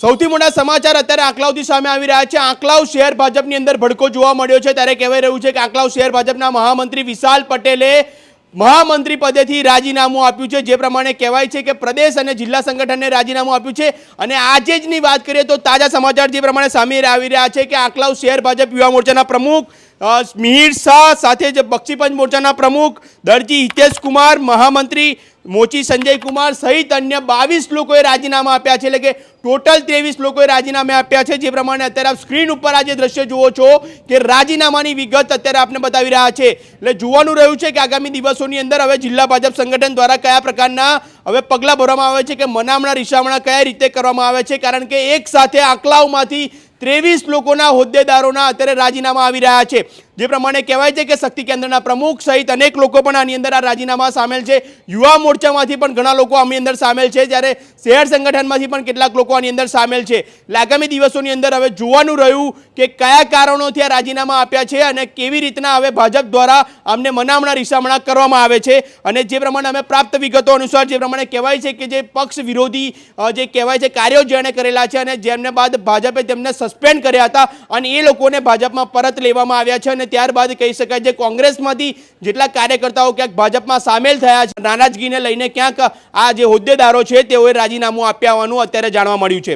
સૌથી મોટા સમાચાર અત્યારે આંકલાવથી સામે આવી રહ્યા છે. આંકલાવ શહેર ભાજપની અંદર ભડકો જોવા મળ્યો છે. ત્યારે કહેવાય રહ્યું છે કે આંકલાવ શહેર ભાજપના મહામંત્રી વિશાલ પટેલે મહામંત્રી પદેથી રાજીનામું આપ્યું છે. જે પ્રમાણે કહેવાય છે કે પ્રદેશ અને જિલ્લા સંગઠનને રાજીનામું આપ્યું છે. અને આજે જની વાત કરીએ તો તાજા સમાચાર જે પ્રમાણે સામે આવી રહ્યા છે કે આંકલાવ શહેર ભાજપ યુવા મોરચાના પ્રમુખ મિહિર શાહ સાથે જ બક્ષીપંચ મોરચાના પ્રમુખ દરજી હિતેશ કુમાર મહામંત્રી મોચી સંજય કુમાર સહિત અન્ય બાવીસ લોકોએ રાજીનામા આપ્યા છે. એટલે કે ટોટલ ત્રેવીસ લોકોએ રાજીનામા આપ્યા છે. જે પ્રમાણે અત્યારે આપ સ્ક્રીન ઉપર આજે દ્રશ્ય જુઓ છો કે રાજીનામાની વિગત અત્યારે આપને બતાવી રહ્યા છે. એટલે જોવાનું રહ્યું છે કે આગામી દિવસોની અંદર હવે જિલ્લા ભાજપ સંગઠન દ્વારા કયા પ્રકારના હવે પગલાં ભરવામાં આવે છે કે મનામણા, રિસામણા કયા રીતે કરવામાં આવે છે? કારણ કે એક સાથે આંકલાઓમાંથી ત્રેવીસ લોકોના હોદ્દેદારોના અત્યારે રાજીનામા આવી રહ્યા છે. જે પ્રમાણે કહેવાય છે કે શક્તિ કેન્દ્રના પ્રમુખ સહિત અનેક લોકો પણ આની અંદર આ રાજીનામા સામેલ છે. યુવા મોરચામાંથી પણ ઘણા લોકો આની અંદર સામેલ છે. જ્યારે શહેર સંગઠનમાંથી પણ કેટલાક લોકો આની અંદર સામેલ છે. એટલે આગામી દિવસોની અંદર હવે જોવાનું રહ્યું કે કયા કારણોથી આ રાજીનામા આપ્યા છે અને કેવી રીતના હવે ભાજપ દ્વારા અમને મનામણા રિસામણા કરવામાં આવે છે અને જે પ્રમાણે અમે પ્રાપ્ત વિગતો અનુસાર જે પ્રમાણે કહેવાય છે કે જે પક્ષ વિરોધી જે કહેવાય છે કાર્યો જેણે કરેલા છે અને જેમને બાદ ભાજપે તેમને સસ્પેન્ડ કર્યા હતા અને એ લોકોને ભાજપમાં પરત લેવામાં આવ્યા છે અને ત્યારબાદ કહી શકાય જે કોંગ્રેસમાંથી જેટલા કાર્યકર્તાઓ ક્યાંક ભાજપમાં સામેલ થયા છે નારાજગીને લઈને ક્યાંક આ જે હોદ્દેદારો છે, તેઓએ રાજીનામું આપ્યા હોવાનું અત્યારે જાણવા મળ્યું છે.